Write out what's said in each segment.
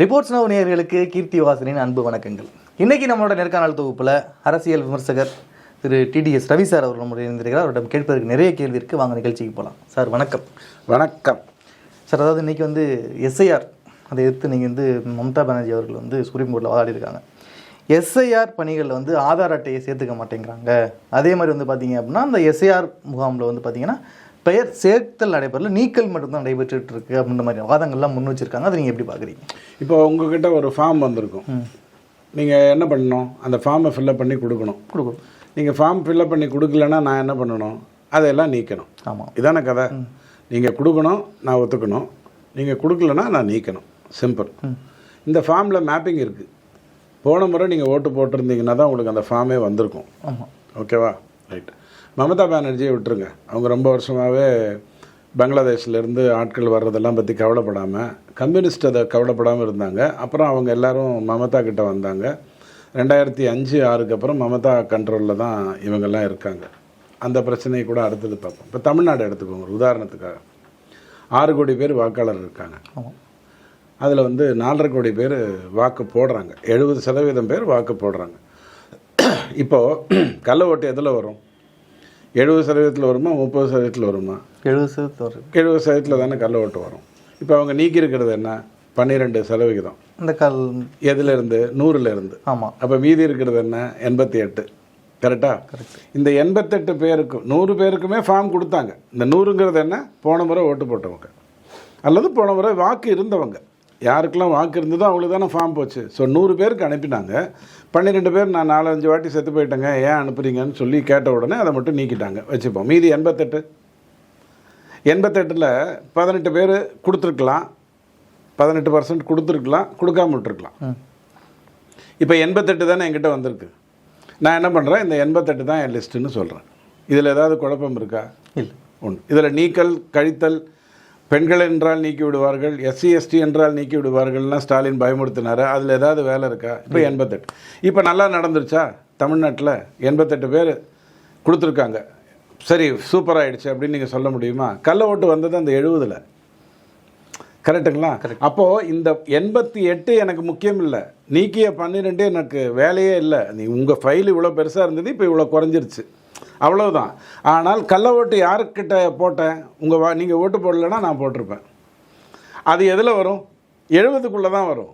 Reports now நேயர்களுக்கு கீர்த்தி வாசனின் அன்பு வணக்கங்கள். இன்னைக்கு நம்மளோட நேர்காணல் தொகுப்புல அரசியல் விமர்சகர் திரு டிடிஎஸ் ரவி சார் அவர் நம்முடைய இருந்திருக்கிறார் அவரிடம் கேட்பதற்கு நிறைய கேள்வி இருக்கு வாங்க நிகழ்ச்சிக்கு போகலாம் சார் வணக்கம். வணக்கம். சார் அதாவது இன்னைக்கு வந்து எஸ்ஐஆர் அதை எதிர்த்து நீங்கள் வந்து மம்தா பானர்ஜி அவர்கள் வந்து சுப்ரீம் கோர்ட்டில் வாதாடி இருக்காங்க. எஸ்ஐஆர் பணிகளில் வந்து ஆதார் அட்டையை சேர்த்துக்க மாட்டேங்கிறாங்க. அதே மாதிரி வந்து பார்த்தீங்க அப்படின்னா அந்த எஸ்ஐஆர் முகாமில் வந்து பார்த்தீங்கன்னா பெயர் சேர்த்தல் நடைபெறல நீக்கல் மட்டும்தான் நடைபெற்றுட்டு இருக்கு அப்படின்ற மாதிரி வாதங்கள்லாம் முன் வச்சிருக்காங்க. அதை நீங்கள் எப்படி பார்க்குறீங்க? இப்போ உங்ககிட்ட ஒரு ஃபார்ம் வந்திருக்கும். நீங்கள் என்ன பண்ணணும்? அந்த ஃபார்மை ஃபில்அப் பண்ணி கொடுக்கணும். கொடுக்கணும். நீங்கள் ஃபார்ம் ஃபில்அப் பண்ணி கொடுக்கலன்னா நான் என்ன பண்ணணும்? அதையெல்லாம் நீக்கணும். ஆமாம் இதானே கதை? நீங்கள் கொடுக்கணும் நான் ஒத்துக்கணும். நீங்கள் கொடுக்கலன்னா நான் நீக்கணும். சிம்பிள் இந்த ஃபார்மில் மேப்பிங் இருக்குது போன முறை நீங்கள் ஓட்டு போட்டிருந்தீங்கன்னா தான் உங்களுக்கு அந்த ஃபார்மே வந்திருக்கும். ஆமாம் ஓகேவா ரைட் மமதா பானர்ஜியை விட்டுருங்க. அவங்க ரொம்ப வருஷமாகவே பங்களாதேஷ்லேருந்து ஆட்கள் வர்றதெல்லாம் பற்றி கவலைப்படாமல் கம்யூனிஸ்ட் அதை கவலைப்படாமல் இருந்தாங்க. அப்புறம் அவங்க எல்லாரும் மமதா கிட்ட வந்தாங்க. ரெண்டாயிரத்தி அஞ்சு ஆறுக்கு அப்புறம் மமதா கண்ட்ரோலில் தான் இவங்கெல்லாம் இருக்காங்க. அந்த பிரச்சனையை கூட அடுத்தது பார்ப்போம். இப்போ தமிழ்நாடு எடுத்துக்கோங்க ஒரு உதாரணத்துக்காக. ஆறு கோடி பேர் வாக்காளர் இருக்காங்க. அதில் வந்து நாலரை கோடி பேர் வாக்கு போடுறாங்க. எழுபது சதவீதம் பேர் வாக்கு போடுறாங்க. இப்போது கள்ள ஓட்டு எதில் வரும்? எழுபது சதவீதத்தில் வருமா முப்பது சதவீதத்தில் வருமா? எழுபது சதவீதம் வருது. எழுபது சதவீதத்தில் தானே கள்ள ஓட்டு வரும். இப்போ அவங்க நீக்கி இருக்கிறது என்ன? பன்னிரெண்டு சதவிகிதம். இந்த கல் எதுலேருந்து நூறுலேருந்து ஆமாம் அப்போ மீதி இருக்கிறது என்ன? எண்பத்தி எட்டு. கரெக்டா. இந்த எண்பத்தெட்டு பேருக்கும் நூறு பேருக்குமே ஃபார்ம் கொடுத்தாங்க. இந்த நூறுங்கிறது என்ன? போன முறை ஓட்டு போட்டவங்க. அல்லது போன முறை வாக்கு இருந்தவங்க. யாருக்கெல்லாம் வாக்கு இருந்ததோ அவங்களுக்கு தானே ஃபார்ம் போச்சு. ஸோ நூறு பேருக்கு அனுப்பினாங்க பன்னிரெண்டு பேர் நான் நாலஞ்சு வாட்டி செத்து போயிட்டேங்க. ஏன் அனுப்புறீங்கன்னு சொல்லி கேட்ட உடனே அதை மட்டும் நீக்கிட்டாங்க. வச்சுப்போம். மீதி எண்பத்தெட்டு. எண்பத்தெட்டில் பதினெட்டு பேர் கொடுத்துருக்கலாம். பதினெட்டு பர்சன்ட் கொடுத்துருக்கலாம். கொடுக்காம விட்டுருக்கலாம். இப்போ எண்பத்தெட்டு தானே என்கிட்ட வந்திருக்கு. நான் என்ன பண்ணுறேன் இந்த எண்பத்தெட்டு தான் என் லிஸ்ட்டுன்னு சொல்கிறேன் இதில் ஏதாவது குழப்பம் இருக்கா? இல்லை. ஒன்று இதில் நீக்கல் கழித்தல் பெண்கள் என்றால் நீக்கி விடுவார்கள் எஸ்சி எஸ்டி என்றால் நீக்கி விடுவார்கள்லாம் ஸ்டாலின் பயமுறுத்தினாரு. அதில் ஏதாவது வேலை இருக்கா? இப்போ எண்பத்தெட்டு. இப்போ நல்லா நடந்துருச்சா? தமிழ்நாட்டில் எண்பத்தெட்டு பேர் கொடுத்துருக்காங்க. சரி சூப்பர் ஆயிடுச்சு அப்படின்னு நீங்கள் சொல்ல முடியுமா? கள்ள ஓட்டு வந்தது அந்த எழுபதில். கரெக்டுங்களா அப்போது இந்த எண்பத்தி எட்டு எனக்கு முக்கியம் இல்லை. நீக்கிய பன்னிரெண்டு எனக்கு வேலையே இல்லை. நீ உங்கள் ஃபைல் இவ்வளோ பெருசாக இருந்தது இப்போ இவ்வளோ குறைஞ்சிருச்சு. அவ்வளவுதான். ஆனால் கள்ள ஓட்டு யாருக்கிட்ட போட்டேன்? உங்கள் வா நீங்கள் ஓட்டு போடலைன்னா நான் போட்டிருப்பேன். அது எதில் வரும்? எழுபதுக்குள்ளே தான் வரும்.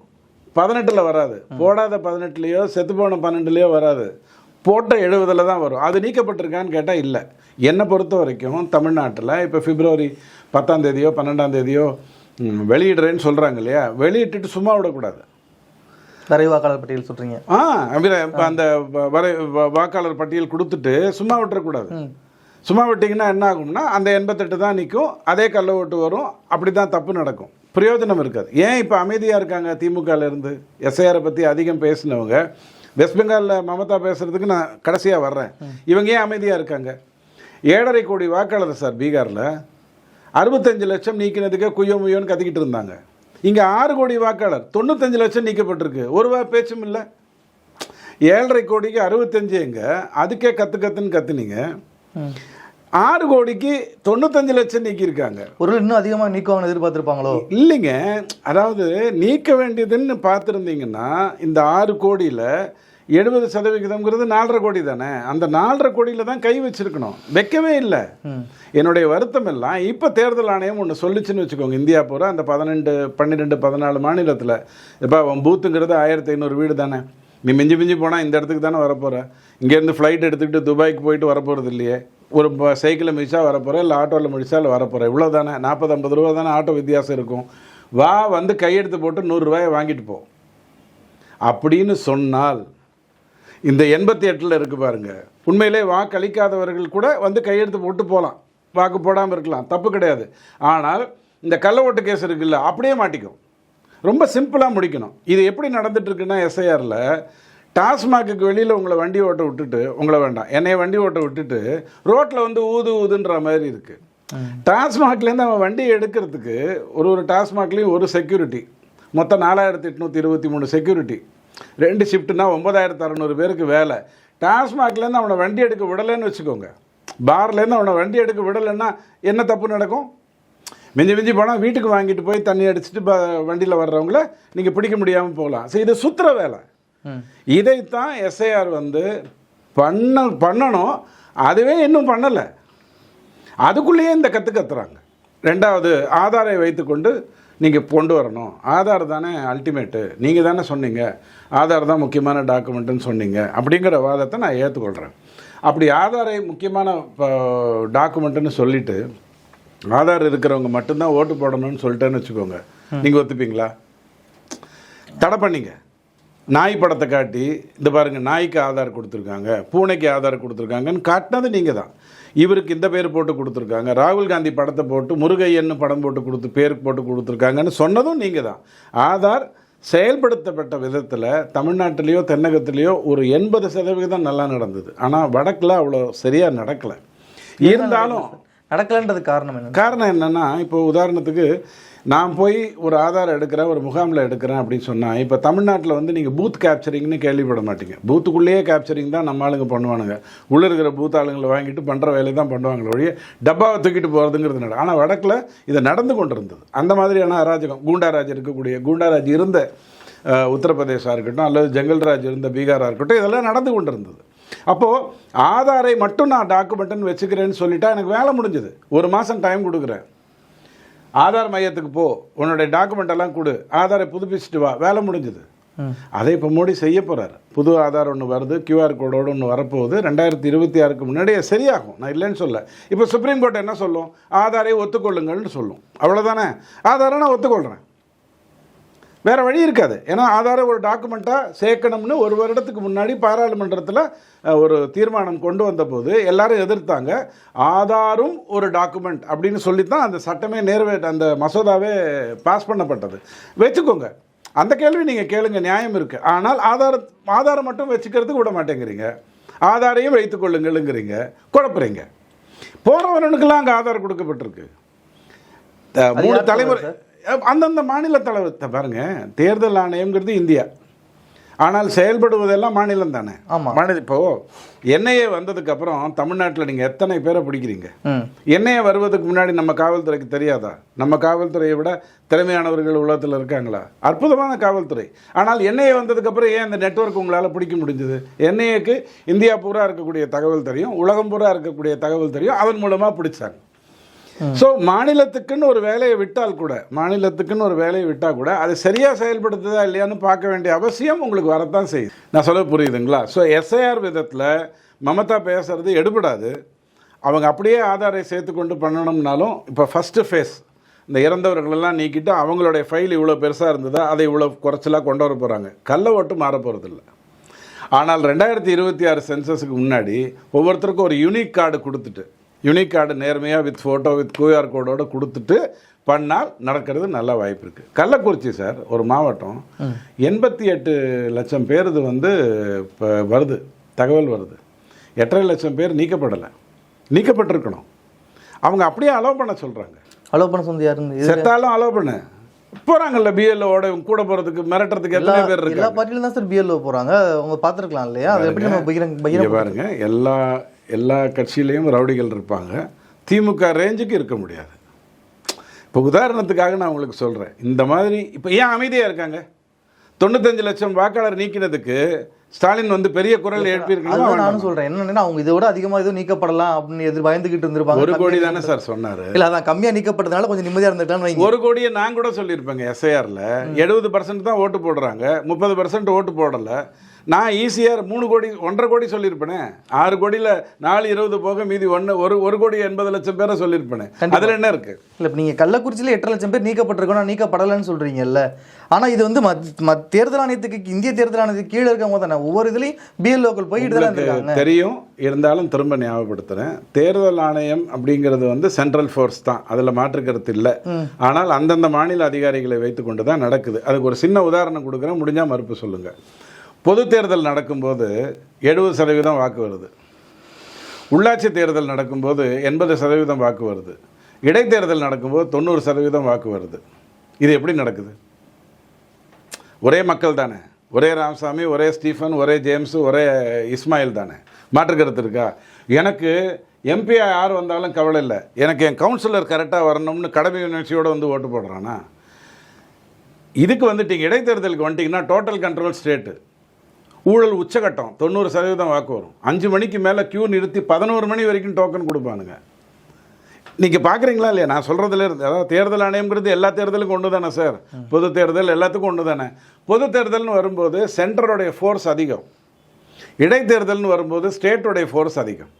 பதினெட்டில் வராது. போடாத பதினெட்டுலேயோ செத்து போன பன்னெண்டுலேயோ வராது. போட்ட எழுபதில் தான் வரும். அது நீக்கப்பட்டிருக்கான்னு கேட்டால் இல்லை. என்னை பொறுத்த வரைக்கும் தமிழ்நாட்டில் இப்போ பிப்ரவரி பத்தாம் தேதியோ பன்னெண்டாம் தேதியோ வெளியிடுறேன்னு சொல்கிறாங்க இல்லையா? வெளியிட்டுட்டு சும்மா விடக்கூடாது. வரை வாக்காளர் பட்டியல் சொல்கிறீங்க ஆ இப்ப அந்த வரை வாக்காளர் பட்டியல் கொடுத்துட்டு சும்மா விட்டுறக்கூடாது. சும்மா விட்டிங்கன்னா என்ன ஆகும்னா அந்த எண்பத்தெட்டு தான் நிற்கும் அதே கள்ள ஓட்டு வரும் அப்படி தான் தப்பு நடக்கும். பிரயோஜனம் இருக்காது. ஏன் இப்போ அமைதியாக இருக்காங்க திமுகல இருந்து? எஸ்ஐஆரை பற்றி அதிகம் பேசினவங்க வெஸ்ட் பெங்காலில் மமதா பேசுறதுக்கு நான் கடைசியாக வர்றேன். இவங்க ஏன் அமைதியாக இருக்காங்க? ஏழரை கோடி வாக்காளர் சார் பீகாரில் அறுபத்தஞ்சு லட்சம் நீக்கினதுக்கே குய்யோ முய்யோன்னு கத்திக்கிட்டு இருந்தாங்க. இங்கே ஆறு கோடி வாக்காளர் தொண்ணூத்தஞ்சு லட்சம் நீக்கப்பட்டிருக்கு. ஒரு வா பேச்சும் இல்லை. ஏழரை கோடிக்கு அறுபத்தஞ்சு எங்க? அதுக்கே கத்து கத்துன்னு கத்துனீங்க. ஆறு கோடிக்கு தொண்ணூத்தஞ்சு லட்சம் நீக்கியிருக்காங்க. ஒரு இன்னும் அதிகமாக நீக்குவாங்கன்னு எதிர்பார்த்துருப்பாங்களோ? இல்லைங்க. அதாவது நீக்க வேண்டியதுன்னு பார்த்துருந்தீங்கன்னா இந்த ஆறு கோடியில் எழுபது சதவிகிதம்ங்கிறது நாலரை கோடி தானே? அந்த நாலரை கோடியில் தான் கை வச்சிருக்கணும். வைக்கவே இல்லை. என்னுடைய வருத்தம் எல்லாம் இப்போ தேர்தல் ஆணையம் ஒன்று சொல்லிச்சுன்னு வச்சுக்கோங்க. இந்தியா பூரா அந்த பதினெண்டு பன்னிரெண்டு பதினாலு மாநிலத்தில். இப்போ அவன் பூத்துங்கிறது ஆயிரத்தி ஐநூறு வீடு தானே? நீ மிஞ்சி மிஞ்சி போனால் இந்த இடத்துக்கு தானே வரப்போகிற இங்கேருந்து ஃப்ளைட் எடுத்துக்கிட்டு துபாய்க்கு போயிட்டு வரப்போகிறது இல்லையே? ஒரு ப- சைக்கிளை மிதிச்சா வரப்போகிறேன் இல்லை ஆட்டோவில் முடிச்சா இல்லை வரப்போகிறேன் இவ்வளோ தானே? நாற்பது ஐம்பது ரூபா தானே ஆட்டோ வித்தியாசம் இருக்கும். வா வந்து கையெடுத்து போட்டு நூறுரூவாயை வாங்கிட்டு போ. அப்படின்னு சொன்னால் இந்த எண்பத்தி எட்டில் இருக்கு பாருங்க. உண்மையிலே வாக்களிக்காதவர்கள் கூட வந்து கையெழுத்து போட்டு போகலாம் வாக்கு போடாமல் இருக்கலாம். தப்பு கிடையாது. ஆனால் இந்த கள்ள ஓட்டு கேஸ் இருக்குல்ல அப்படியே மாட்டிக்கும். ரொம்ப சிம்பிளாக முடிக்கணும். இது எப்படி நடந்துட்டு இருக்குன்னா எஸ்ஐஆரில் டாஸ்மாக்கு வெளியில் உங்களை வண்டி ஓட்ட விட்டுட்டு உங்களை வேண்டாம். என்னைய வண்டி ஓட்ட விட்டுட்டு ரோட்டில் வந்து ஊது ஊதுன்ற மாதிரி இருக்குது டாஸ்மாக்லேருந்து அவன் வண்டியை எடுக்கிறதுக்கு ஒரு ஒரு டாஸ்மாக்லேயும் ஒரு செக்யூரிட்டி மொத்தம் நாலாயிரத்தி எட்நூற்றி இருபத்தி மூணு செக்யூரிட்டி ரெண்டு ஷிஃப்ட்னா ஒன்பதாயிரத்து அறநூறு பேருக்கு வேலை. டாஸ்மாக்லேருந்து அவனை வண்டி எடுக்க விடலைன்னு வச்சுக்கோங்க. பார்லேருந்து அவனை வண்டி எடுக்க விடலைன்னா என்ன தப்பு நடக்கும்? மிஞ்சி மிஞ்சி போனால் வீட்டுக்கு வாங்கிட்டு போய் தண்ணி அடிச்சுட்டு வண்டியில் வர்றவங்கள நீங்கள் பிடிக்க முடியாமல் போகலாம். சரி இது சுற்றுற வேலை. இதைத்தான் எஸ்ஐஆர் வந்து பண்ண பண்ணணும். அதுவே இன்னும் பண்ணலை. அதுக்குள்ளேயே இந்த கற்று கத்துறாங்க. ரெண்டாவது ஆதாரை வைத்துக்கொண்டு நீங்கள் கொண்டு வரணும். ஆதார் தானே அல்டிமேட்டு நீங்கள் தானே சொன்னீங்க. ஆதார் தான் முக்கியமான டாக்குமெண்ட்டுன்னு சொன்னீங்க. அப்படிங்கிற வாதத்தை நான் ஏற்றுக்கொள்கிறேன் அப்படி ஆதாரை முக்கியமான டாக்குமெண்ட்டுன்னு சொல்லிட்டு ஆதார் இருக்கிறவங்க மட்டும்தான் ஓட்டு போடணும்னு சொல்லிட்டேன்னு வச்சுக்கோங்க. நீங்கள் ஒத்துப்பீங்களா? தடை பண்ணீங்க. நாய் படத்தை காட்டி இந்த பாருங்க நாய்க்கு ஆதார் கொடுத்துருக்காங்க பூனைக்கு ஆதார் கொடுத்துருக்காங்கன்னு காட்டினது நீங்கள் தான் இவருக்கு இந்த பேர் போட்டு கொடுத்துருக்காங்க. ராகுல் காந்தி படத்தை போட்டு முருகையன்னு படம் போட்டு கொடுத்து பேர் போட்டு கொடுத்துருக்காங்கன்னு சொன்னதும் நீங்கள் தான் ஆதார் செயல்படுத்தப்பட்ட விதத்தில் தமிழ்நாட்டிலேயோ தென்னகத்திலேயோ ஒரு எண்பது சதவிகிதம் நல்லா நடந்தது. ஆனால் வடக்கில் அவ்வளோ சரியாக நடக்கலை. இருந்தாலும் நடக்கலன்றது காரணம் என்ன காரணம் என்னன்னா இப்போ உதாரணத்துக்கு நான் போய் ஒரு ஆதார் எடுக்கிறேன் ஒரு முகாமில் எடுக்கிறேன் அப்படின்னு சொன்னால் இப்போ தமிழ்நாட்டில் வந்து நீங்கள் பூத் கேப்சரிங்னு கேள்விப்பட மாட்டீங்க. பூத்துக்குள்ளேயே கேப்சரிங் தான் நம்ம ஆளுங்க பண்ணுவானுங்க. உள்ளே இருக்கிற பூத் ஆளுங்களை வாங்கிட்டு பண்ணுற வேலையை தான் பண்ணுவாங்களே ஒழிய டப்பாவை தூக்கிட்டு போகிறதுங்கிறது நட ஆனால் வடக்கில் இது நடந்து கொண்டு இருந்தது அந்த மாதிரியான அராஜகம் கூண்டாராஜ் இருக்கக்கூடிய கூண்டாராஜ் இருந்த அஹ், இருக்கட்டும் அல்லது ஜங்கல்ராஜ் இருந்த பீகாராக இருக்கட்டும் இதெல்லாம் நடந்து கொண்டு இருந்தது அப்போது ஆதாரை மட்டும் நான் டாக்குமெண்ட்டுன்னு வச்சுக்கிறேன்னு சொல்லிட்டா எனக்கு வேலை முடிஞ்சது. ஒரு மாதம் டைம் கொடுக்குறேன். ஆதார் மையத்துக்கு போ. உன்னுடைய டாக்குமெண்ட் எல்லாம் கொடு. ஆதாரை புதுப்பிச்சுட்டு வா. வேலை முடிஞ்சது. அதை இப்போ மோடி செய்ய போகிறார் புது ஆதார் ஒன்று வருது கியூஆர் கோடோடு ஒன்று வரப்போகுது. ரெண்டாயிரத்தி இருபத்தி ஆறுக்கு முன்னாடியே சரியாகும். நான் இல்லைன்னு சொல்ல. இப்போ சுப்ரீம் கோர்ட் என்ன சொல்லும்? ஆதாரை ஒத்துக்கொள்ளுங்கள்னு சொல்லும். அவ்வளோதானே ஆதாரை நான் ஒத்துக்கொள்கிறேன் வேற வழி இருக்காது. ஏன்னா ஆதார ஒரு டாக்குமெண்ட்டாக சேர்க்கணும்னு ஒரு வருடத்துக்கு முன்னாடி பாராளுமன்றத்தில் ஒரு தீர்மானம் கொண்டு வந்தபோது எல்லாரும் எதிர்த்தாங்க. ஆதாரும் ஒரு டாக்குமெண்ட் அப்படின்னு சொல்லித்தான் அந்த சட்டமே நேர்வேட் அந்த மசோதாவே பாஸ் பண்ணப்பட்டது. வச்சுக்கோங்க. அந்த கேள்வி நீங்கள் கேளுங்க நியாயம் இருக்குது ஆனால் ஆதார ஆதாரம் மட்டும் வச்சுக்கிறதுக்கு விட மாட்டேங்கிறீங்க. ஆதாரையும் வைத்துக்கொள்ளுங்களுங்கிறீங்க குழப்புறீங்க. போகிறவனுக்கெல்லாம் அங்கே ஆதார் கொடுக்கப்பட்டிருக்கு. மூணு தலைமுறை அந்தந்த மாநில தலைவர் த- பாருங்க தேர்தல் ஆணையம்ங்கிறது இந்தியா. ஆனால் செயல்படுவதெல்லாம் மாநிலம் தானே. ஆமா. மாநில இப்போ என்ஐஏ வந்ததுக்கு அப்புறம் தமிழ்நாட்டில் நீங்கள் எத்தனை பேரை பிடிக்கிறீங்க? என்ஐஏ வருவதுக்கு முன்னாடி நம்ம காவல்துறைக்கு தெரியாதா? நம்ம காவல்துறையை விட திறமையானவர்கள் உலகத்தில் இருக்காங்களா? அற்புதமான காவல்துறை. ஆனால் என்ஐஏ வந்ததுக்கு அப்புறம் ஏன் இந்த நெட்வொர்க் உங்களால் பிடிக்க முடிஞ்சது? என்ஐஏக்கு இந்தியா பூரா இருக்கக்கூடிய தகவல் தெரியும் உலகம் பூரா இருக்கக்கூடிய தகவல் தெரியும் அதன் மூலமாக பிடிச்சாங்க. ஸோ மாநிலத்துக்குன்னு ஒரு வேலையை விட்டால் கூட மாநிலத்துக்குன்னு ஒரு வேலையை விட்டால் கூட அது சரியாக செயல்படுத்துதா இல்லையான்னு பார்க்க வேண்டிய அவசியம் உங்களுக்கு வரத்தான் செய்யுது. நான் சொல்ல புரியுதுங்களா? ஸோ எஸ்ஐஆர் விதத்தில் மமதா பேசுறது எடுபடாது. அவங்க அப்படியே ஆதாரை சேர்த்து கொண்டு பண்ணணும்னாலும் இப்போ ஃபஸ்ட்டு ஃபேஸ் இந்த இறந்தவர்களெல்லாம் நீக்கிட்டு அவங்களுடைய ஃபைல் இவ்வளோ பெருசாக இருந்ததா அதை இவ்வளோ குறைச்சலாக கொண்டு வர போகிறாங்க கல்லை ஓட்டு மாற போகிறதில்ல ஆனால் ரெண்டாயிரத்தி இருபத்தி ஆறு சென்சஸுக்கு முன்னாடி ஒவ்வொருத்தருக்கும் ஒரு யூனிக் கார்டு கொடுத்துட்டு யூனிக் கார்டு நேர்மையாக வித் ஃபோட்டோ வித் கியூஆர் கோடோட கொடுத்துட்டு பண்ணால் நடக்கிறது நல்ல வாய்ப்பு இருக்குது கள்ளக்குறிச்சி சார் ஒரு மாவட்டம். எண்பத்தி எட்டு லட்சம் பேர் இது வந்து இப்போ வருது. தகவல் வருது. எட்டரை லட்சம் பேர் நீக்கப்படலை. நீக்கப்பட்டிருக்கணும். அவங்க அப்படியே அலோவ் பண்ண சொல்கிறாங்க அலோவ் பண்ண சொந்த யாருன்னு செத்தாலும் அலோவ் பண்ணு. போகிறாங்கல்ல பிஎல்ஓட கூட போகிறதுக்கு மிரட்டுறதுக்கு எல்லா எத்தனை பேர் இருக்காங்க? எல்லா பார்ட்டிலும் தான் சார் பிஎல்ஓ போறாங்க. அவங்க பார்த்துருக்கலாம் இல்லையா? அதை எப்படி நம்ம பகிரங்க பாருங்க. எல்லா எல்லா கட்சியிலையும் ரவுடிகள் இருப்பாங்க. திமுக ரேஞ்சுக்கு இருக்க முடியாது. இப்போ உதாரணத்துக்காக நான் உங்களுக்கு சொல்கிறேன் இந்த மாதிரி இப்போ ஏன் அமைதியாக இருக்காங்க? தொண்ணூத்தஞ்சு லட்சம் வாக்காளர் நீக்கினதுக்கு ஸ்டாலின் வந்து பெரிய குரல் எழுப்பியிருக்கணும் அதுதான் நானும் சொல்றேன். என்னன்னா அவங்க இதை விட அதிகமா எதுவும் நீக்கப்படலாம் அப்படின்னு எதிர் பயந்துகிட்டு இருந்திருப்பாங்க. ஒரு கோடி தானே சார் சொன்னார். இல்ல அதான் கம்மியா நீக்கப்பட்டதுனால கொஞ்சம் நிம்மதியா இருந்திருக்கலாம்னு வைங்க. ஒரு கோடியை நான் கூட சொல்லியிருப்பேங்க எஸ்ஐஆரில் எழுபது பர்சன்ட் தான் ஓட்டு போடுறாங்க. முப்பது பர்சன்ட் ஓட்டு போடலை. நான் ஈஸியாக மூணு கோடி ஒன்றரை கோடி சொல்லியிருப்பேனே. ஆறு கோடியில் நாலு இருபது போக மீதி ஒன்று ஒரு ஒரு கோடி எண்பது லட்சம் பேரை சொல்லியிருப்பேனே. அதில் என்ன இருக்குது இல்ல இப்ப நீங்க கள்ளக்குறிச்சியில எட்டு லட்சம் பேர் நீக்கப்பட்டிருக்கணும் நீக்கப்படலைன்னு சொல்றீங்கல்ல. ஆனா இது வந்து மத்- தேர்தல் ஆணையத்துக்கு இந்திய தேர்தல் ஆணையத்துக்கு கீழே இருக்கவங்க தானே ஒவ்வொரு இதுலயும் பிஎல்ஓக்கள் போயிட்டு தெரியும் இருந்தாலும் திரும்ப ஞாபகப்படுத்துகிறேன் தேர்தல் ஆணையம் அப்படிங்கிறது வந்து சென்ட்ரல் ஃபோர்ஸ் தான். அதில் மாற்றுக்கருத்து இல்லை. ஆனால் அந்தந்த மாநில அதிகாரிகளை வைத்துக்கொண்டு தான் நடக்குது. அதுக்கு ஒரு சின்ன உதாரணம் கொடுக்குறேன். முடிஞ்சால் மறுப்பு சொல்லுங்கள் பொது தேர்தல் நடக்கும்போது எழுபது சதவீதம் வாக்கு வருது. உள்ளாட்சி தேர்தல் நடக்கும்போது எண்பது சதவீதம் வாக்கு வருது. இடைத்தேர்தல் நடக்கும்போது தொண்ணூறு சதவீதம் வாக்கு வருது. இது எப்படி நடக்குது? ஒரே மக்கள் தானே. ஒரே ராமசாமி ஒரே ஸ்டீஃபன் ஒரே ஜேம்ஸ் ஒரே இஸ்மாயில் தானே. மாற்று கருத்து இருக்கா? எனக்கு எம்பியா யார் வந்தாலும் கவலை இல்லை. எனக்கு என் கவுன்சிலர் கரெக்டாக வரணும்னு கடமை உணர்ச்சியோடு வந்து ஓட்டு போடுறானா? இதுக்கு வந்துட்டீங்க. இடைத்தேர்தலுக்கு வந்துட்டீங்கன்னா டோட்டல் கண்ட்ரோல் ஸ்டேட்டு ஊழல் உச்சகட்டம் தொண்ணூறு சதவீதம் வாக்கு வரும். அஞ்சு மணிக்கு மேலே கியூ நிறுத்தி பதினோரு மணி வரைக்கும் டோக்கன் கொடுப்பானுங்க. நீங்கள் பார்க்குறீங்களா இல்லையா? நான் சொல்கிறதுல இருந்து அதாவது தேர்தல் ஆணையம்ங்கிறது எல்லா தேர்தலுக்கும் ஒன்று தானே சார் பொது தேர்தல் எல்லாத்துக்கும் ஒன்று தானே பொது தேர்தல்னு வரும்போது சென்டருடைய ஃபோர்ஸ் அதிகம். இடைத்தேர்தல்னு வரும்போது ஸ்டேட்டோடைய ஃபோர்ஸ் அதிகம்.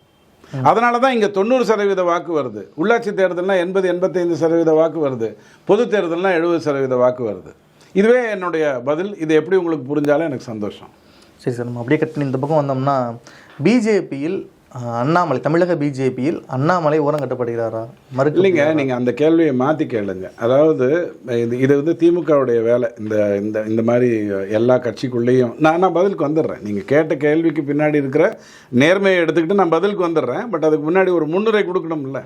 அதனால தான் இங்கே தொண்ணூறு சதவீத வாக்கு வருது. உள்ளாட்சி தேர்தல்னா எண்பது எண்பத்தைந்து சதவீத வாக்கு வருது. பொது தேர்தல்னா எழுபது சதவீத வாக்கு வருது. இதுவே என்னுடைய பதில். இது எப்படி உங்களுக்கு புரிஞ்சாலும் எனக்கு சந்தோஷம். சரி சார் நம்ம அப்படியே கட் பண்ணி இந்த பக்கம் வந்தோம்னா பிஜேபியில் அண்ணாமலை தமிழக பிஜேபியில் அண்ணாமலை ஓரம் கட்டப்படுகிறாரா? மறுக்க இல்லைங்க நீங்கள் அந்த கேள்வியை மாற்றி கேளுங்க. அதாவது இது இது வந்து திமுகவுடைய வேலை. இந்த இந்த இந்த மாதிரி எல்லா கட்சிக்குள்ளேயும் நான் நான் பதிலுக்கு வந்துடுறேன். நீங்கள் கேட்ட கேள்விக்கு பின்னாடி இருக்கிற நேர்மையை எடுத்துக்கிட்டு நான் பதிலுக்கு வந்துடுறேன். பட் அதுக்கு முன்னாடி ஒரு முன்னுரை கொடுக்கணும்ல.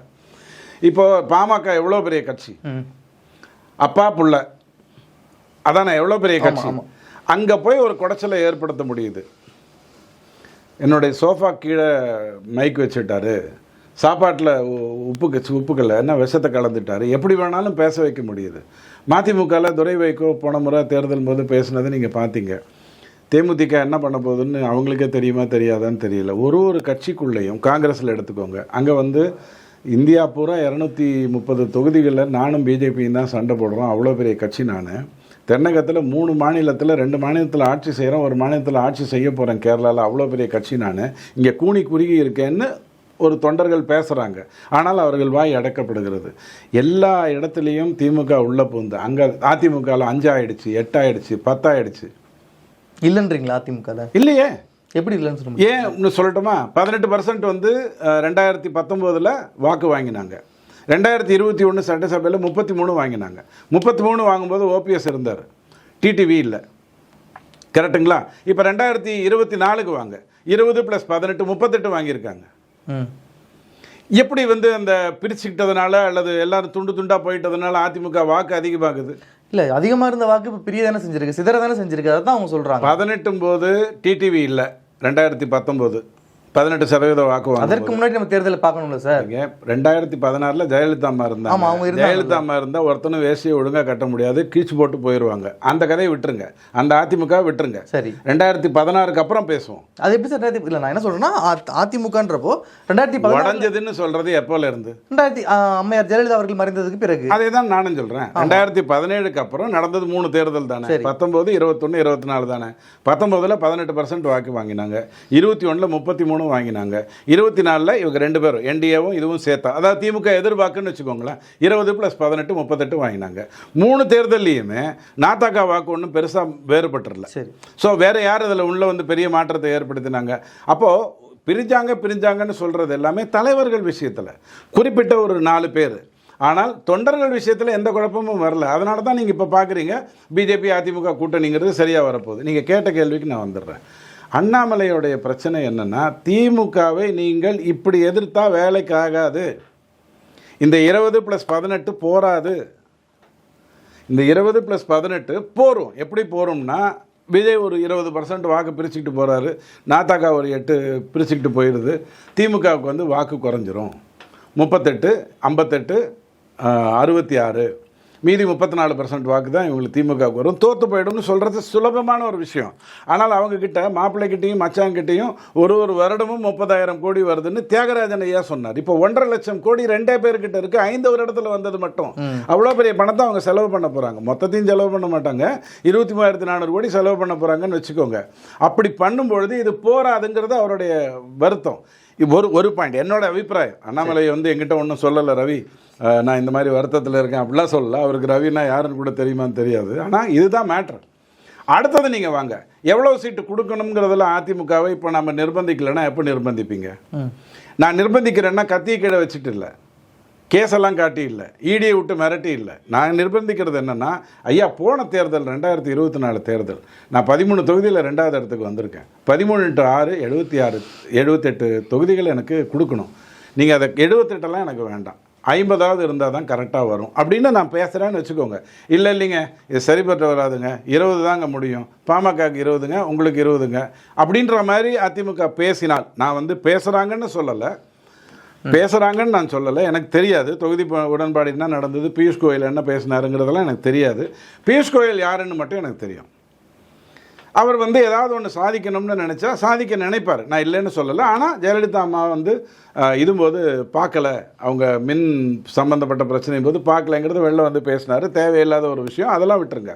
இப்போ பாமக எவ்வளோ பெரிய கட்சி? அப்பா புள்ள. அதானே எவ்வளோ பெரிய கட்சி? அங்கே போய் ஒரு குடைச்சலை ஏற்படுத்த முடியுது. என்னுடைய சோஃபா கீழே மைக் வச்சுட்டாரு. சாப்பாட்டில் உப்பு கச்சு உப்புக்கல்ல என்ன விஷத்தை கலந்துட்டாரு. எப்படி வேணாலும் பேச வைக்க முடியுது. மதிமுகவில் துரை வைக்கோ போன முறை தேர்தல் போது பேசுனதை நீங்கள் பார்த்தீங்க தேமுதிக என்ன பண்ண போகுதுன்னு அவங்களுக்கே தெரியுமா தெரியாதான்னு தெரியல. ஒரு ஒரு கட்சிக்குள்ளேயும் காங்கிரஸில் எடுத்துக்கோங்க. அங்கே வந்து இந்தியா பூரா இரநூத்தி முப்பது தொகுதிகளில் நானும் பிஜேபியும் தான் சண்டை போடுறோம். அவ்வளோ பெரிய கட்சி நான். தென்னகத்தில் மூணு மாநிலத்தில் ரெண்டு மாநிலத்தில் ஆட்சி செய்கிறோம் ஒரு மாநிலத்தில் ஆட்சி செய்ய போகிறேன் கேரளாவில் அவ்வளோ பெரிய கட்சி நான். இங்கே கூனி குறுகி இருக்கேன்னு ஒரு தொண்டர்கள் பேசுகிறாங்க ஆனால் அவர்கள் வாய் அடக்கப்படுகிறது. எல்லா இடத்துலையும் திமுக உள்ள பூந்து அங்கே அதிமுகவில் அஞ்சாயிடுச்சு எட்டாயிடுச்சு பத்தாயிடுச்சு. இல்லைன்றீங்களா அதிமுக இல்லையே. எப்படி இல்லைன்னு சொல்ல முடியும்? ஏன் சொல்லட்டுமா? பதினெட்டு பர்சன்ட் வந்து ரெண்டாயிரத்தி பத்தொம்போதில் வாக்கு வாங்கினாங்க. ரெண்டாயிரத்தி இருபத்தி ஒன்று சட்டசபையில் முப்பத்தி மூணு வாங்கினாங்க. முப்பத்தி மூணு வாங்கும்போது ஓபிஎஸ் இருந்தார். டிடிவி இல்லை. கரெக்டுங்களா இப்போ ரெண்டாயிரத்தி இருபத்தி நாலுக்கு வாங்க. இருபது ப்ளஸ் பதினெட்டு முப்பத்தெட்டு வாங்கியிருக்காங்க. எப்படி வந்து அந்த பிரிச்சுக்கிட்டதுனால அல்லது எல்லாரும் துண்டு துண்டாக போயிட்டதுனால அதிமுக வாக்கு அதிகமாகுது? இல்லை அதிகமாக இருந்த வாக்கு இப்போ பிரிய தானே செஞ்சிருக்கு சிதற தானே செஞ்சிருக்கு அதை தான் அவங்க சொல்கிறாங்க பதினெட்டும் போது டிடிவி இல்லை. ரெண்டாயிரத்தி பத்தொம்போது. பதினெட்டு சதவீத வாக்கு அதற்கு முன்னாடி நம்ம தேர்தலை பார்க்கணும்ல சார். ரெண்டாயிரத்தி பதினாறுல ஜெயலலிதா அம்மா இருந்தாங்க. அவங்க. ஜெயலலிதா அம்மா இருந்தா ஒருத்தனும் வேஷ்டியை ஒழுங்கா கட்ட முடியாது கீச்சு போட்டு போயிடுவாங்க அந்த கதையை விட்டுருங்க. அந்த அதிமுக விட்டுருங்க. சரி. ரெண்டாயிரத்தி பதினாறுக்கு அப்புறம் பேசுவோம். அது எப்படி சார்? இல்லை நான் என்ன சொல்றேன்னா அ- அதிமுகன்றப்போ ரெண்டாயிரத்தி உடஞ்சதுன்னு சொல்றது எப்போல இருந்து? ரெண்டாயிரத்தி அம்மையார் ஜெயலலிதா அவர்கள் மறைந்ததுக்கு பிறகு. அதே தான் நானும் சொல்றேன். ரெண்டாயிரத்தி பதினேழுக்கு அப்புறம் நடந்தது மூணு தேர்தல் தானே. சரி. பத்தொன்பது இருபத்தொன்னு இருபத்தி நாலு தானே. பத்தொன்பதுல பதினெட்டு பர்சன்ட் வாக்கு வாங்கினாங்க. இருபத்தி ஒண்ணுல முப்பத்தி மூணு வாங்கினாங்க. இருபத்தி நாலுல இவங்க ரெண்டு பேரும் என்டிஏவும் இதுவும் சேர்த்தா. அதாவது திமுக எதிர்பார்க்குன்னு வச்சுக்கோங்களேன் இருபது ப்ளஸ் பதினெட்டு முப்பத்தெட்டு வாங்கினாங்க. மூணு தேர்தல்லையுமே நாத்தாக்கா வாக்கு ஒன்றும் பெருசா வேறுபட்டுறல. சரி. ஸோ வேற யார் இதில் உள்ள வந்து பெரிய மாற்றத்தை ஏற்படுத்தினாங்க? அப்போது பிரிஞ்சாங்க பிரிஞ்சாங்கன்னு சொல்கிறது எல்லாமே தலைவர்கள் விஷயத்தில். குறிப்பிட்ட ஒரு நாலு பேர். ஆனால் தொண்டர்கள் விஷயத்தில் எந்த குழப்பமும் வரல. அதனால தான் நீங்கள் இப்போ பார்க்குறீங்க பிஜேபி அதிமுக கூட்டணிங்கிறது சரியாக வரப்போகுது. நீங்கள் கேட்ட கேள்விக்கு நான் வந்துடுறேன். அண்ணாமலையோடைய பிரச்சனை என்னென்னா திமுகவை நீங்கள் இப்படி எதிர்த்தா வேலைக்கு ஆகாது. இந்த இருபது ப்ளஸ் பதினெட்டு போராது. இந்த இருபது ப்ளஸ் பதினெட்டு போரும். எப்படி போரும்னா விஜய் ஒரு இருபது பர்சன்ட் வாக்கு பிரிச்சுக்கிட்டு போகிறாரு நாத்தாக்கா ஒரு எட்டு பிரிச்சுக்கிட்டு போயிடுது திமுகவுக்கு வந்து வாக்கு குறைஞ்சிரும். முப்பத்தெட்டு ஐம்பத்தெட்டு அறுபத்தி ஆறு. மீதி முப்பத்தி நாலு பர்சன்ட் வாக்கு தான் இவங்களுக்கு திமுகவுக்கு வரும். தோற்று போயிடும்னு சொல்கிறது சுலபமான ஒரு விஷயம். ஆனால் அவங்க கிட்ட மாப்பிள்ளைகிட்டையும் மச்சாங்கிட்டையும் ஒரு ஒரு வருடமும் முப்பதாயிரம் கோடி வருதுன்னு தியாகராஜன் ஐயா சொன்னார். இப்போ ஒன்றரை லட்சம் கோடி ரெண்டே பேர்கிட்ட இருக்கு. ஐந்து ஒரு இடத்துல வந்தது மட்டும். அவ்வளோ பெரிய பணத்தை அவங்க செலவு பண்ண போகிறாங்க மொத்தத்தையும் செலவு பண்ண மாட்டாங்க. இருபத்தி மூவாயிரத்தி நானூறு கோடி செலவு பண்ண போகிறாங்கன்னு வச்சுக்கோங்க. அப்படி பண்ணும்பொழுது இது போராதுங்கிறது அவருடைய வருத்தம். ஒரு ஒரு பாயிண்ட் என்னோட அபிப்பிராயம். அண்ணாமலை வந்து எங்கிட்ட ஒன்றும் சொல்லலை ரவி. நான் இந்த மாதிரி வருத்தத்தில் இருக்கேன் அப்படிலாம் சொல்லல. அவருக்கு ரவினா யாருன்னு கூட தெரியுமான்னு தெரியாது. ஆனால் இதுதான் மேட்ரு அடுத்தது நீங்கள் வாங்க. எவ்வளோ சீட்டு கொடுக்கணுங்கிறதுல அதிமுகவை இப்போ நம்ம நிர்பந்திக்கலைன்னா எப்போ நிர்பந்திப்பீங்க? நான் நிர்பந்திக்கிறேன்னா கத்தியை கீழே வச்சுட்டு இல்லை. கேஸெல்லாம் காட்டி இல்லை. இடியை விட்டு மிரட்டி இல்லை. நான் நிர்பந்திக்கிறது என்னென்னா ஐயா போன தேர்தல் ரெண்டாயிரத்தி இருபத்தி நாலு தேர்தல் நான் பதிமூணு தொகுதியில் ரெண்டாவது இடத்துக்கு வந்திருக்கேன். பதிமூணு இன்ட்டு ஆறு எழுபத்தி ஆறு எழுபத்தெட்டு தொகுதிகள் எனக்கு கொடுக்கணும். நீங்கள் அதை எழுபத்தெட்டெல்லாம் எனக்கு வேண்டாம். ஐம்பதாவது இருந்தால் தான் கரெக்டாக வரும். அப்படின்னு நான் பேசுகிறேன்னு வச்சுக்கோங்க. இல்லை இல்லைங்க இது சரிப்பட்டு வராதுங்க. இருபது தாங்க முடியும். பாமகக்கு இருபதுங்க உங்களுக்கு இருபதுங்க. அப்படின்ற மாதிரி அதிமுக பேசினால் நான் வந்து பேசுகிறாங்கன்னு சொல்லலை. பேசுகிறாங்கன்னு நான் சொல்லலை. எனக்கு தெரியாது. தொகுதி உடன்பாடு என்ன நடந்தது பியூஷ் கோயல் என்ன பேசினாருங்கிறதெல்லாம் எனக்கு தெரியாது. பியூஷ் கோயல் யாருன்னு மட்டும் எனக்கு தெரியும். அவர் வந்து ஏதாவது ஒன்று சாதிக்கணும்னு நினச்சா சாதிக்க நினைப்பார். நான் இல்லைன்னு சொல்லலை. ஆனால் ஜெயலலிதா அம்மா வந்து இதும்போது பார்க்கல. அவங்க மின் சம்மந்தப்பட்ட பிரச்சனையும் போது பார்க்கலைங்கிறது வெளில வந்து பேசினார். தேவையில்லாத ஒரு விஷயம். அதெல்லாம் விட்டுருங்க.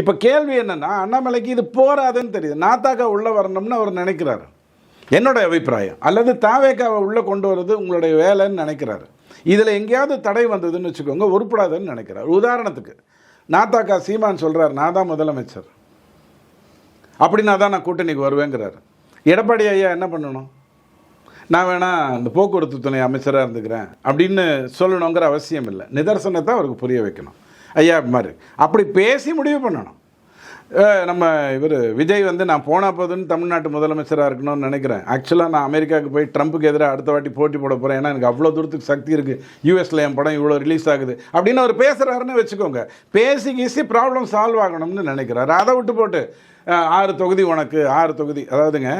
இப்போ கேள்வி என்னென்னா அண்ணாமலைக்கு இது போராதுன்னு தெரியுது. நாத்தாக்கா உள்ளே வரணும்னு அவர் நினைக்கிறாரு. என்னோட அபிப்பிராயம். அல்லது தாவேக்காவை உள்ளே கொண்டு வர்றது உங்களுடைய வேலைன்னு நினைக்கிறாரு. இதில் எங்கேயாவது தடை வந்ததுன்னு வச்சுக்கோங்க உருப்படாதுன்னு நினைக்கிறார். உதாரணத்துக்கு நாத்தாக்கா சீமான் சொல்கிறார் நான் தான் முதலமைச்சர். அப்படின்னா தான் நான் கூட்டணிக்கு வருவேங்கிறாரு. எடப்பாடி ஐயா என்ன பண்ணணும்? நான் வேணா இந்த போக்குவரத்து துணை அமைச்சராக இருந்துக்கிறேன். அப்படின்னு சொல்லணுங்கிற அவசியம் இல்லை. நிதர்சனத்தை அவருக்கு புரிய வைக்கணும். ஐயா மாதிரி அப்படி பேசி முடிவு பண்ணணும். நம்ம இவர் விஜய் வந்து நான் போனா போதுன்னு தமிழ்நாட்டு முதலமைச்சராக இருக்கணும்னு நினைக்கிறேன். ஆக்சுவலாக நான் அமெரிக்காவுக்கு போய் ட்ரம்ப்புக்கு எதிராக அடுத்த வாட்டி போட்டி போட போகிறேன் ஏன்னா எனக்கு அவ்வளோ தூரத்துக்கு சக்தி இருக்குது யூஎஸில் என் படம் இவ்வளோ ரிலீஸ் ஆகுது. அப்படின்னு அவர் பேசுகிறாருன்னு வச்சுக்கோங்க. பேசி கீசி ப்ராப்ளம் சால்வ் ஆகணும்னு நினைக்கிறாரு. அதை விட்டு போட்டு ஆறு தொகுதி உனக்கு ஆறு தொகுதி அதாவதுங்க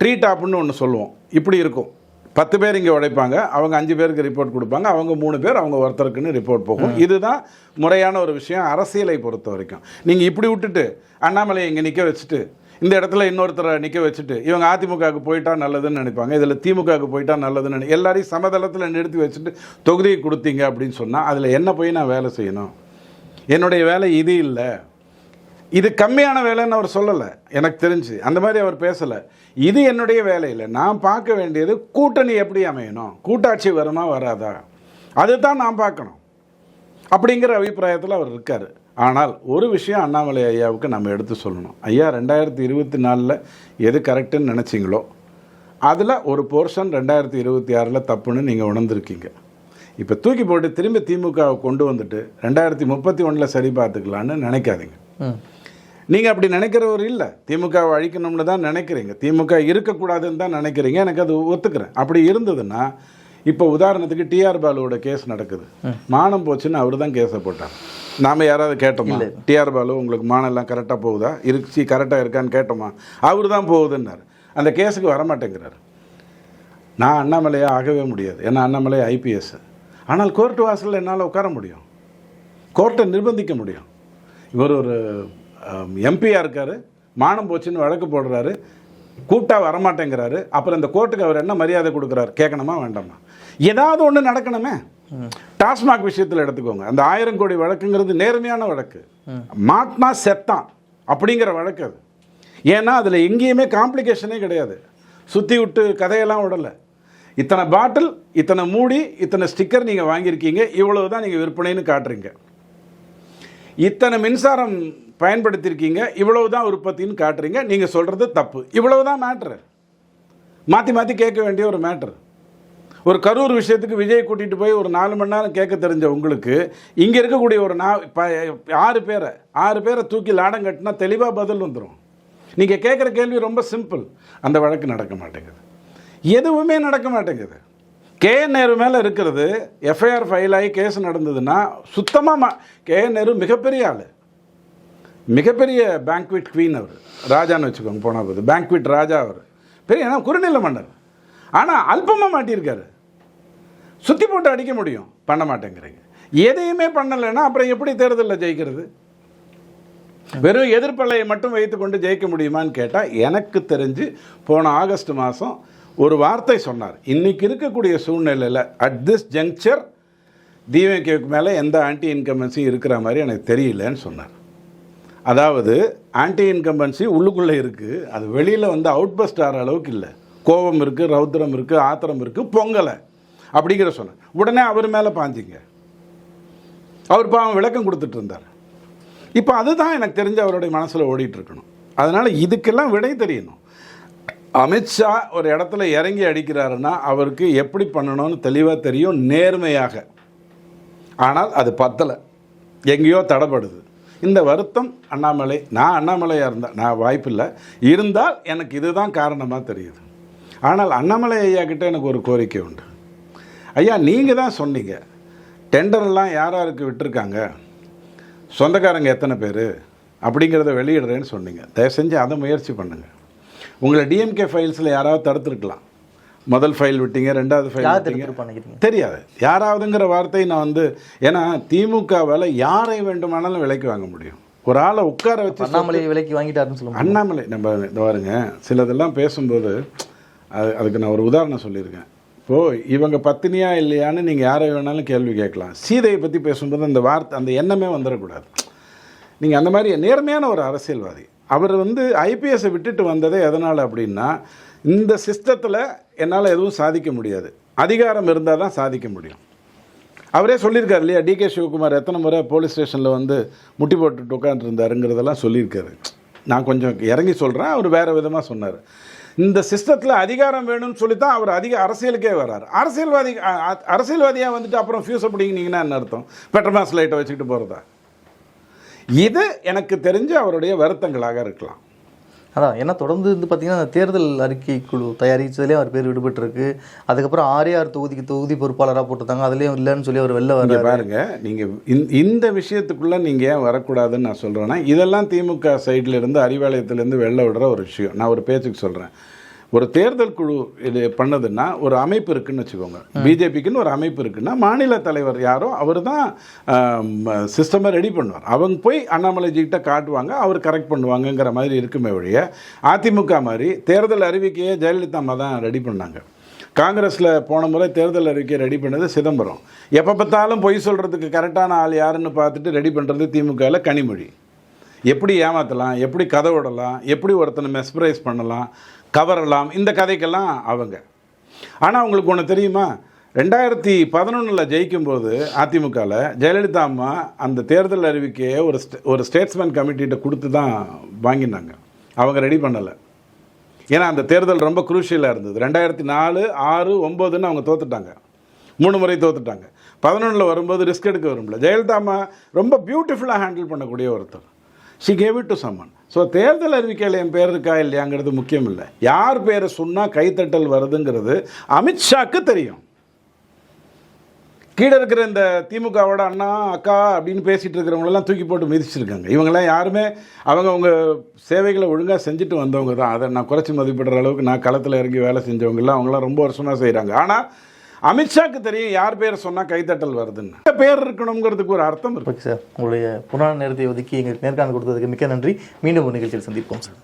ட்ரீ டாப்னு ஒன்று சொல்லுவோம். இப்படி இருக்கும். பத்து பேர் இங்கே உழைப்பாங்க அவங்க அஞ்சு பேருக்கு ரிப்போர்ட் கொடுப்பாங்க அவங்க மூணு பேர் அவங்க ஒருத்தருக்குன்னு ரிப்போர்ட் போகும். இதுதான் முறையான ஒரு விஷயம் அரசியலை பொறுத்த வரைக்கும். நீங்கள் இப்படி விட்டுட்டு அண்ணாமலையை இங்கே நிற்க வச்சுட்டு இந்த இடத்துல இன்னொருத்தரை நிற்க வச்சுட்டு இவங்க அதிமுகவுக்கு போயிட்டா நல்லதுன்னு நினைப்பாங்க இதில் திமுகவுக்கு போயிட்டா நல்லதுன்னு நினை எல்லாரையும் சமதளத்தில் நிறுத்தி வச்சுட்டு தொகுதியை கொடுத்தீங்க அப்படின்னு சொன்னால் அதில் என்ன போய் நான் வேலை செய்யணும்? என்னுடைய வேலை இது இல்லை. இது கம்மியான வேலைன்னு அவர் சொல்லலை. எனக்கு தெரிஞ்சு. அந்த மாதிரி அவர் பேசலை. இது என்னுடைய வேலையில். நான் பார்க்க வேண்டியது கூட்டணி எப்படி அமையணும்? கூட்டாட்சி வருமா வராதா? அதுதான் நான் பார்க்கணும். அப்படிங்கிற அபிப்பிராயத்தில் அவர் இருக்கார். ஆனால் ஒரு விஷயம் அண்ணாமலை ஐயாவுக்கு நம்ம எடுத்து சொல்லணும். ஐயா ரெண்டாயிரத்தி இருபத்தி நாலில் எது கரெக்டுன்னு நினச்சிங்களோ? அதில் ஒரு போர்ஷன் ரெண்டாயிரத்தி இருபத்தி ஆறில் தப்புன்னு நீங்கள் உணர்ந்துருக்கீங்க. இப்போ தூக்கி போட்டு திரும்பி திமுகவை கொண்டு வந்துட்டு ரெண்டாயிரத்தி முப்பத்தி ஒன்றில் சரி பார்த்துக்கலான்னு நினைக்காதீங்க. ம். நீங்கள் அப்படி நினைக்கிறவர் இல்லை. திமுகவை அழிக்கணும்னு தான் நினைக்கிறீங்க. திமுக இருக்கக்கூடாதுன்னு தான் நினைக்கிறீங்க. எனக்கு அது ஒத்துக்கிறேன். அப்படி இருந்ததுன்னா இப்போ உதாரணத்துக்கு டிஆர் பாலுவோட கேஸ் நடக்குது. மானம் போச்சுன்னு அவர் தான் கேஸை போட்டார். நாம யாராவது கேட்டோமா? டிஆர் பாலு உங்களுக்கு மானம் எல்லாம் கரெக்டாக போகுதா? இருந்துச்சு கரெக்டாக இருக்கான்னு கேட்டோமா? அவர் தான் போகுதுன்னாரு. அந்த கேஸுக்கு வரமாட்டேங்கிறார். நான் அண்ணாமலையாக ஆகவே முடியாது. ஏன்னா அண்ணாமலை ஐபிஎஸ் ஆனால் கோர்ட் வாசலில் என்னால் உட்கார முடியும். கோர்ட்டை நிர்பந்திக்க முடியும். இவர் ஒரு எம்பியாக இருக்கார். மானம் போச்சுன்னு வழக்கு போடுறாரு. கூப்பிட்டா வரமாட்டேங்கிறாரு. அப்புறம் இந்த கோர்ட்டுக்கு அவர் என்ன மரியாதை கொடுக்குறாரு? கேட்கணுமா வேண்டாமா? ஏதாவது ஒன்று நடக்கணுமே. டாஸ்மாக் விஷயத்தில் எடுத்துக்கோங்க. அந்த ஆயிரம் கோடி வழக்குங்கிறது நேர்மையான வழக்கு. மாட்னா செத்தான் அப்படிங்கிற வழக்கு அது. ஏன்னா அதில் எங்கேயுமே காம்ப்ளிகேஷனே கிடையாது. சுற்றி விட்டு கதையெல்லாம் விடலை. இத்தனை பாட்டில் இத்தனை மூடி இத்தனை ஸ்டிக்கர் நீங்கள் வாங்கியிருக்கீங்க. இவ்வளவு தான் நீங்கள் விற்பனைன்னு காட்டுறீங்க. இத்தனை மின்சாரம் பயன்படுத்தியிருக்கீங்க இவ்வளவு தான் உற்பத்தின்னு காட்டுறீங்க நீங்கள் சொல்கிறது தப்பு. இவ்வளவு தான் மேட்ரு மாற்றி மாற்றி கேட்க வேண்டிய ஒரு மேட்ரு ஒரு கரூர் விஷயத்துக்கு விஜய் கூட்டிகிட்டு போய் ஒரு நாலு மணி நேரம் கேட்க தெரிஞ்ச உங்களுக்கு இங்கே இருக்கக்கூடிய ஒரு நா ஆறு பேரை ஆறு பேரை தூக்கி லாடம் கட்டினா தெளிவாக பதில் வந்துடும் நீங்கள் கேட்குற கேள்வி ரொம்ப சிம்பிள் அந்த வழக்கு நடக்க மாட்டேங்குது. எதுவுமே நடக்க மாட்டேங்குது. கே. நேரு மேலே இருக்கிறது எஃப்ஐஆர் ஃபைல் ஆகி கேஸ் நடந்ததுன்னா சுத்தமாக மா கே. நேரு மிகப்பெரிய ஆள். மிகப்பெரிய பேங்க்விட் குவீன் அவர். ராஜான்னு வச்சுக்கோங்க போனால் போது. பேங்க்விட் ராஜா அவர். பெரிய ஏன்னா குறுநில மன்னர். ஆனால் அல்பமாக மாட்டியிருக்காரு. சுற்றி போட்டு அடிக்க முடியும். பண்ண மாட்டேங்கிறீங்க. எதையுமே பண்ணலைன்னா அப்புறம் எப்படி தேர்தலில் ஜெயிக்கிறது? வெறும் எதிர்ப்பலையை மட்டும் வைத்துக்கொண்டு ஜெயிக்க முடியுமான்னு கேட்டால் எனக்கு தெரிஞ்சு போன ஆகஸ்ட் மாதம் ஒரு வார்த்தை சொன்னார். இன்றைக்கி இருக்கக்கூடிய சூழ்நிலையில் அட் திஸ் ஜங்ஷர் டிஎம்கேவுக்கு மேலே எந்த ஆன்டி இன்கம்பன்சியும் இருக்கிற மாதிரி எனக்கு தெரியலன்னு சொன்னார். அதாவது ஆன்டி இன்கம்பன்சி உள்ளுக்குள்ளே இருக்குது அது வெளியில் வந்து அவுட் பஸ்ட் ஆகிற அளவுக்கு இல்லை. கோபம் இருக்குது ரௌத்திரம் இருக்குது ஆத்திரம் இருக்குது பொங்கலை அப்படிங்கிற சொன்ன. உடனே அவர் மேலே பாஞ்சிங்க. அவர் பாவம் விளக்கம் கொடுத்துட்டு இருந்தார். இப்போ அதுதான் எனக்கு தெரிஞ்ச அவருடைய மனசில் ஓடிட்டுருக்கணும். அதனால் இதுக்கெல்லாம் விடை தெரியணும். அமித்ஷா ஒரு இடத்துல இறங்கி அடிக்கிறாருன்னா அவருக்கு எப்படி பண்ணணும்னு தெளிவாக தெரியும் நேர்மையாக. ஆனால் அது பத்தலை. எங்கேயோ தடைப்படுது. இந்த வருத்தம் அண்ணாமலை நான் அண்ணாமலையாக இருந்தேன் நான் வாய்ப்பில்லை. இருந்தால் எனக்கு இதுதான் காரணமாக தெரியுது. ஆனால் அண்ணாமலை ஐயா கிட்டே எனக்கு ஒரு கோரிக்கை உண்டு. ஐயா நீங்கள் தான் சொன்னீங்க. டெண்டர்லாம் யார் யாருக்கு விட்டுருக்காங்க? சொந்தக்காரங்க எத்தனை பேர்? அப்படிங்கிறத வெளியிடுறேன்னு சொன்னீங்க. தயவு செஞ்சு அதை முயற்சி பண்ணுங்கள் உங்களை டிஎம்கே ஃபைல்ஸில் யாராவது தடுத்துருக்கலாம். முதல் ஃபைல் விட்டீங்க ரெண்டாவது ஃபைல் விட்டீங்க. தெரியாது. யாராவதுங்கிற வார்த்தை நான் வந்து ஏன்னா திமுகவால் யாரை வேண்டுமானாலும் விலைக்கு வாங்க முடியும். ஒரு ஆளை உட்கார வச்சு அண்ணாமலை விலைக்கு வாங்கிட்டாருன்னு சொல்ல முடியும். அண்ணாமலை நம்ம இந்த பாருங்க சிலதெல்லாம் பேசும்போது அது அதுக்கு நான் ஒரு உதாரணம் சொல்லியிருக்கேன். இப்போது இவங்க பத்தினியா இல்லையான்னு நீங்கள் யாரை வேணாலும் கேள்வி கேட்கலாம். சீதையை பற்றி பேசும்போது அந்த வார்த்தை அந்த எண்ணமே வந்துடக்கூடாது நீங்கள் அந்த மாதிரி நேர்மையான ஒரு அரசியல்வாதி. அவர் வந்து ஐபிஎஸ்ஸை விட்டுட்டு வந்ததே எதனால் அப்படின்னா இந்த சிஸ்டத்தில் என்னால் எதுவும் சாதிக்க முடியாது. அதிகாரம் இருந்தால் தான் சாதிக்க முடியும். அவரே சொல்லியிருக்காரு இல்லையா? டிகே சிவகுமார் எத்தனை முறை போலீஸ் ஸ்டேஷனில் வந்து முட்டி போட்டு உட்காந்துருந்தாருங்கிறதெல்லாம் சொல்லியிருக்காரு. நான் கொஞ்சம் இறங்கி சொல்கிறேன் அவர் வேறு விதமாக சொன்னார். இந்த சிஸ்டத்தில் அதிகாரம் வேணும்னு சொல்லி தான் அவர் அதிக அரசியலுக்கே வர்றார் அரசியல்வாதி அரசியல்வாதியாக வந்துட்டு அப்புறம் ஃபியூஸ் பிடிங்கினீங்கன்னா என்ன அர்த்தம்? பெட்ரமாஸ் லைட்டை வச்சுக்கிட்டு போகிறதா இது எனக்கு தெரிஞ்சு அவருடைய வருத்தங்களாக இருக்கலாம். அதான் ஏன்னா தொடர்ந்து வந்து பார்த்தீங்கன்னா அந்த தேர்தல் அறிக்கை குழு தயாரிச்சதுலேயே அவர் பேர் விடுபட்டிருக்கு. அதுக்கப்புறம் ஆறு தொகுதிக்கு தொகுதி பொறுப்பாளராக போட்டிருந்தாங்க. அதுலேயும் இல்லைன்னு சொல்லி அவர் வெளில வர பாருங்க நீங்க இந்த- விஷயத்துக்குள்ள நீங்க ஏன் வரக்கூடாதுன்னு நான் சொல்றேன்னா இதெல்லாம் திமுக சைடுல இருந்து அறிவாலயத்துல இருந்து வெளில விடுற ஒரு விஷயம். நான் ஒரு பேச்சுக்கு சொல்றேன். ஒரு தேர்தல் குழு இது பண்ணதுன்னா ஒரு அமைப்பு இருக்குன்னு வச்சுக்கோங்க. பிஜேபிக்குன்னு ஒரு அமைப்பு இருக்குன்னா மாநில தலைவர் யாரோ அவர் தான் சிஸ்டமை ரெடி பண்ணுவார். அவங்க போய் அண்ணாமலைஜிக்கிட்ட காட்டுவாங்க அவர் கரெக்ட் பண்ணுவாங்கங்கிற மாதிரி இருக்குமே ஒழிய அதிமுக மாதிரி தேர்தல் அறிவிக்கையை ஜெயலலிதா அம்மா தான் ரெடி பண்ணாங்க. காங்கிரஸில் போன முறை தேர்தல் அறிக்கை ரெடி பண்ணது சிதம்பரம். எப்போ பார்த்தாலும் பொய் சொல்கிறதுக்கு கரெக்டான ஆள் யாருன்னு பார்த்துட்டு ரெடி பண்ணுறது திமுகவில் கனிமொழி. எப்படி ஏமாற்றலாம் எப்படி கதை விடலாம் எப்படி ஒருத்தனை மெஸ்பரைஸ் பண்ணலாம் கவரலாம். இந்த கதைக்கெல்லாம் அவங்க. ஆனால் உங்களுக்கு ஒன்று தெரியுமா? ரெண்டாயிரத்தி பதினொன்றில் ஜெயிக்கும்போது அதிமுகவில் ஜெயலலிதா அம்மா அந்த தேர்தல் அறிவிக்கையை ஒரு ஸ்டே- ஒரு ஸ்டேட்ஸ்மேன் கமிட்டிகிட்ட கொடுத்து தான் வாங்கினாங்க. அவங்க ரெடி பண்ணலை. ஏன்னா அந்த தேர்தல் ரொம்ப குரூஷியலாக இருந்தது. ரெண்டாயிரத்தி நாலு ஆறு ஒம்போதுன்னு அவங்க தோத்துட்டாங்க. மூணு முறை தோத்துட்டாங்க. பதினொன்றில் வரும்போது ரிஸ்க் எடுக்க வரும்ல ஜெயலலிதா அம்மா ரொம்ப பியூட்டிஃபுல்லாக ஹேண்டில் பண்ணக்கூடிய ஒருத்தர். She gave it to summon so தேர்தல் அறிவிக்கையில் என் பேர் இருக்கா இல்லையாங்கிறது முக்கியம் இல்லை யார் பேரை சொன்னால் கைத்தட்டல் வருதுங்கிறது அமித்ஷாக்கு தெரியும். கீழே இருக்கிற இந்த திமுகவோட அண்ணா அக்கா அப்படின்னு பேசிகிட்டு இருக்கிறவங்களெல்லாம் தூக்கி போட்டு மிதிச்சிருக்காங்க. இவங்கெல்லாம் யாருமே அவங்க அவங்க சேவைகளை ஒழுங்காக செஞ்சுட்டு வந்தவங்க தான். அதை நான் குறைச்சி மதிப்பிடுற அளவுக்கு நான் களத்தில் இறங்கி வேலை செஞ்சவங்கலாம் அவங்களாம் ரொம்ப வருஷமாக செய்கிறாங்க ஆனால் அமித்ஷாக்கு தெரியும் யார் பேர் சொன்னால் கைத்தட்டல் வருதுன்னு. பேர் இருக்கணுங்கிறதுக்கு ஒரு அர்த்தம் இருக்கு. சார். உங்களுடைய புராண நேரத்தை ஒதுக்கி எங்களுக்கு நேர்காணல் கொடுத்ததுக்கு மிக்க நன்றி. மீண்டும் ஒரு நிகழ்ச்சியில் சந்திப்போம் சார்.